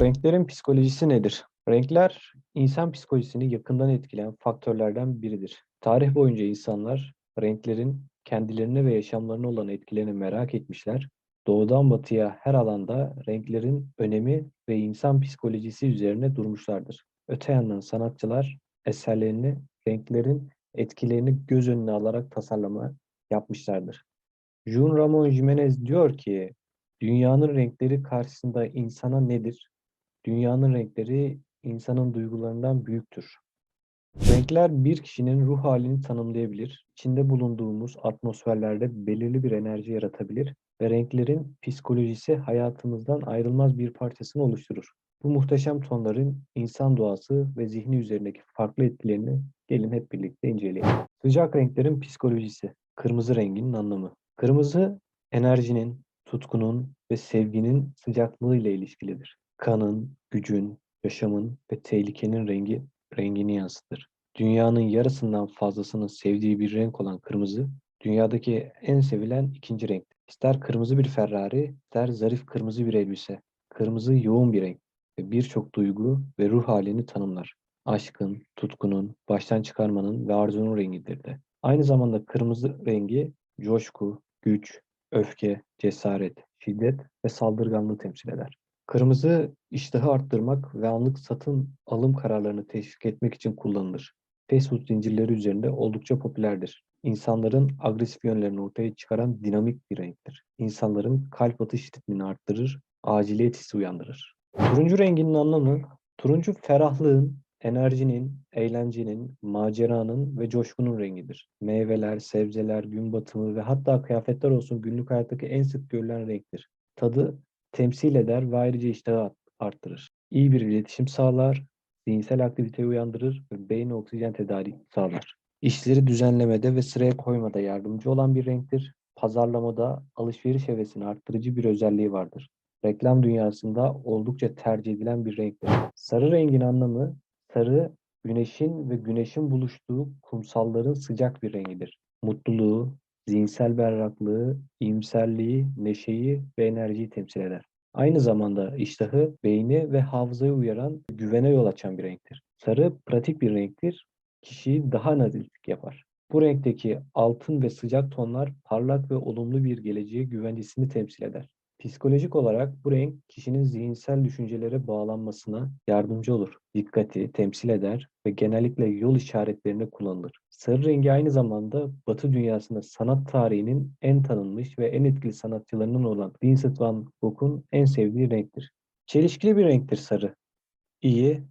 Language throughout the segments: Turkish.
Renklerin psikolojisi nedir? Renkler insan psikolojisini yakından etkileyen faktörlerden biridir. Tarih boyunca insanlar renklerin kendilerine ve yaşamlarına olan etkilerini merak etmişler. Doğudan batıya her alanda renklerin önemi ve insan psikolojisi üzerine durmuşlardır. Öte yandan sanatçılar eserlerini renklerin etkilerini göz önüne alarak tasarlama yapmışlardır. Jun Ramon Jimenez diyor ki, dünyanın renkleri karşısında insana nedir? Dünyanın renkleri insanın duygularından büyüktür. Renkler bir kişinin ruh halini tanımlayabilir, içinde bulunduğumuz atmosferlerde belirli bir enerji yaratabilir ve renklerin psikolojisi hayatımızdan ayrılmaz bir parçasını oluşturur. Bu muhteşem tonların insan doğası ve zihni üzerindeki farklı etkilerini gelin hep birlikte inceleyelim. Sıcak renklerin psikolojisi, kırmızı renginin anlamı. Kırmızı enerjinin, tutkunun ve sevginin sıcaklığı ile ilişkilidir. Kanın, gücün, yaşamın ve tehlikenin rengi rengini yansıtır. Dünyanın yarısından fazlasının sevdiği bir renk olan kırmızı, dünyadaki en sevilen ikinci renk. İster kırmızı bir Ferrari, ister zarif kırmızı bir elbise. Kırmızı yoğun bir renk ve birçok duygu ve ruh halini tanımlar. Aşkın, tutkunun, baştan çıkarmanın ve arzunun rengidir de. Aynı zamanda kırmızı rengi coşku, güç, öfke, cesaret, şiddet ve saldırganlığı temsil eder. Kırmızı iştahı arttırmak ve anlık satın alım kararlarını teşvik etmek için kullanılır. Fast food zincirleri üzerinde oldukça popülerdir. İnsanların agresif yönlerini ortaya çıkaran dinamik bir renktir. İnsanların kalp atış ritmini arttırır, aciliyet hissi uyandırır. Turuncu renginin anlamı, turuncu ferahlığın, enerjinin, eğlencenin, maceranın ve coşkunun rengidir. Meyveler, sebzeler, gün batımı ve hatta kıyafetler olsun günlük hayattaki en sık görülen renktir. Tadı temsil eder ve ayrıca iştahı arttırır. İyi bir iletişim sağlar, zihinsel aktiviteyi uyandırır ve beyne oksijen tedarik sağlar. İşleri düzenlemede ve sıraya koymada yardımcı olan bir renktir. Pazarlamada alışveriş hevesini arttırıcı bir özelliği vardır. Reklam dünyasında oldukça tercih edilen bir renktir. Sarı rengin anlamı, sarı güneşin ve güneşin buluştuğu kumsalların sıcak bir rengidir. Mutluluğu, zihinsel berraklığı, iyimserliği, neşeyi ve enerjiyi temsil eder. Aynı zamanda iştahı, beyni ve hafızayı uyaran, güvene yol açan bir renktir. Sarı pratik bir renktir, kişiyi daha nazik yapar. Bu renkteki altın ve sıcak tonlar parlak ve olumlu bir geleceğe güvencesini temsil eder. Psikolojik olarak bu renk kişinin zihinsel düşüncelere bağlanmasına yardımcı olur. Dikkati temsil eder ve genellikle yol işaretlerine kullanılır. Sarı rengi aynı zamanda Batı dünyasında sanat tarihinin en tanınmış ve en etkili sanatçılarından olan Vincent van Gogh'un en sevdiği renktir. Çelişkili bir renktir sarı. İyi,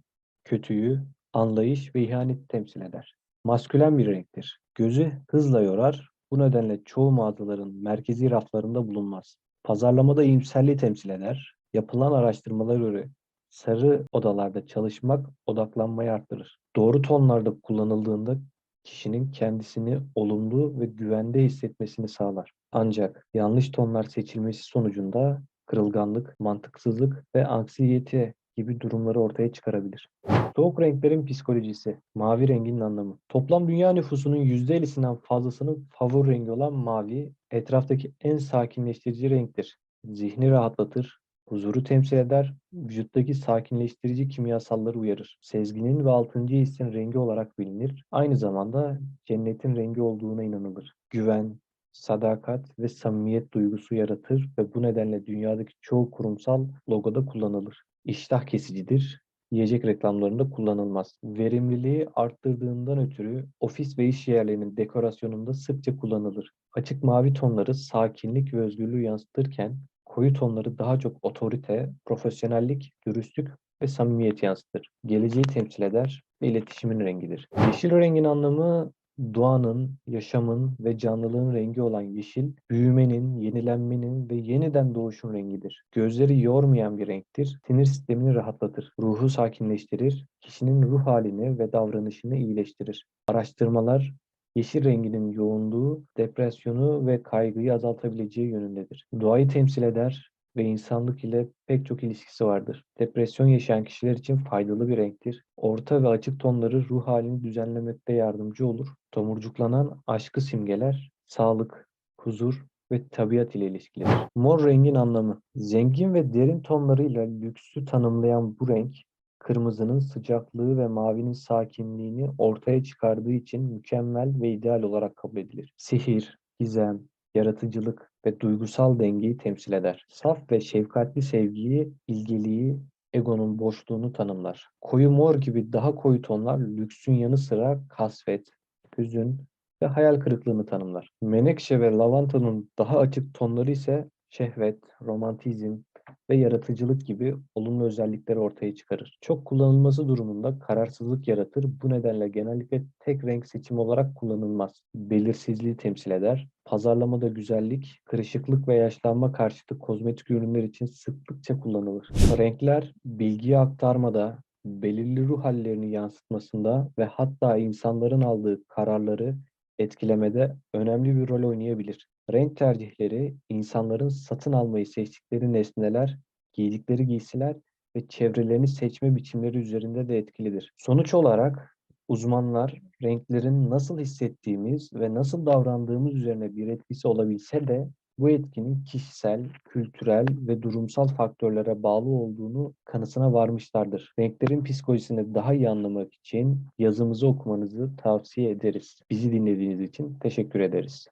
kötüyü, anlayış ve ihaneti temsil eder. Maskülen bir renktir. Gözü hızla yorar, bu nedenle çoğu mağazaların merkezi raflarında bulunmaz. Pazarlamada iyimserliği temsil eder. Yapılan araştırmalara göre sarı odalarda çalışmak odaklanmayı arttırır. Doğru tonlarda kullanıldığında kişinin kendisini olumlu ve güvende hissetmesini sağlar. Ancak yanlış tonlar seçilmesi sonucunda kırılganlık, mantıksızlık ve anksiyete gibi durumları ortaya çıkarabilir. Soğuk renklerin psikolojisi, mavi renginin anlamı. Toplam dünya nüfusunun %50'sinden fazlasının favori rengi olan mavi, etraftaki en sakinleştirici renktir. Zihni rahatlatır, huzuru temsil eder, vücuttaki sakinleştirici kimyasalları uyarır. Sezginin ve altıncı hissin rengi olarak bilinir. Aynı zamanda cennetin rengi olduğuna inanılır. Güven, sadakat ve samimiyet duygusu yaratır ve bu nedenle dünyadaki çoğu kurumsal logoda kullanılır. İştah kesicidir, yiyecek reklamlarında kullanılmaz. Verimliliği arttırdığından ötürü ofis ve iş yerlerinin dekorasyonunda sıkça kullanılır. Açık mavi tonları sakinlik ve özgürlüğü yansıtırken koyu tonları daha çok otorite, profesyonellik, dürüstlük ve samimiyet yansıtır. Geleceği temsil eder ve iletişimin rengidir. Yeşil rengin anlamı doğanın, yaşamın ve canlılığın rengi olan yeşil, büyümenin, yenilenmenin ve yeniden doğuşun rengidir. Gözleri yormayan bir renktir, sinir sistemini rahatlatır, ruhu sakinleştirir, kişinin ruh halini ve davranışını iyileştirir. Araştırmalar yeşil renginin yoğunluğu, depresyonu ve kaygıyı azaltabileceği yönündedir. Doğayı temsil eder, ve insanlık ile pek çok ilişkisi vardır. Depresyon yaşayan kişiler için faydalı bir renktir. Orta ve açık tonları ruh halini düzenlemekte yardımcı olur. Tomurcuklanan aşkı simgeler, sağlık, huzur ve tabiat ile ilişkilidir. Mor rengin anlamı. Zengin ve derin tonlarıyla lüksü tanımlayan bu renk, kırmızının sıcaklığı ve mavinin sakinliğini ortaya çıkardığı için mükemmel ve ideal olarak kabul edilir. Sihir, gizem, yaratıcılık ve duygusal dengeyi temsil eder. Saf ve şefkatli sevgiyi, ilgiliği, egonun boşluğunu tanımlar. Koyu mor gibi daha koyu tonlar lüksün yanı sıra kasvet, hüzün ve hayal kırıklığını tanımlar. Menekşe ve lavantanın daha açık tonları ise şehvet, romantizm ve yaratıcılık gibi olumlu özellikleri ortaya çıkarır. Çok kullanılması durumunda kararsızlık yaratır. Bu nedenle genellikle tek renk seçimi olarak kullanılmaz. Belirsizliği temsil eder. Pazarlamada güzellik, kırışıklık ve yaşlanma karşıtı kozmetik ürünler için sıklıkça kullanılır. Renkler bilgiyi aktarmada, belirli ruh hallerini yansıtmasında ve hatta insanların aldığı kararları etkilemede önemli bir rol oynayabilir. Renk tercihleri insanların satın almayı seçtikleri nesneler, giydikleri giysiler ve çevrelerini seçme biçimleri üzerinde de etkilidir. Sonuç olarak uzmanlar renklerin nasıl hissettiğimiz ve nasıl davrandığımız üzerine bir etkisi olabilse de bu etkinin kişisel, kültürel ve durumsal faktörlere bağlı olduğunu kanısına varmışlardır. Renklerin psikolojisini daha iyi anlamak için yazımızı okumanızı tavsiye ederiz. Bizi dinlediğiniz için teşekkür ederiz.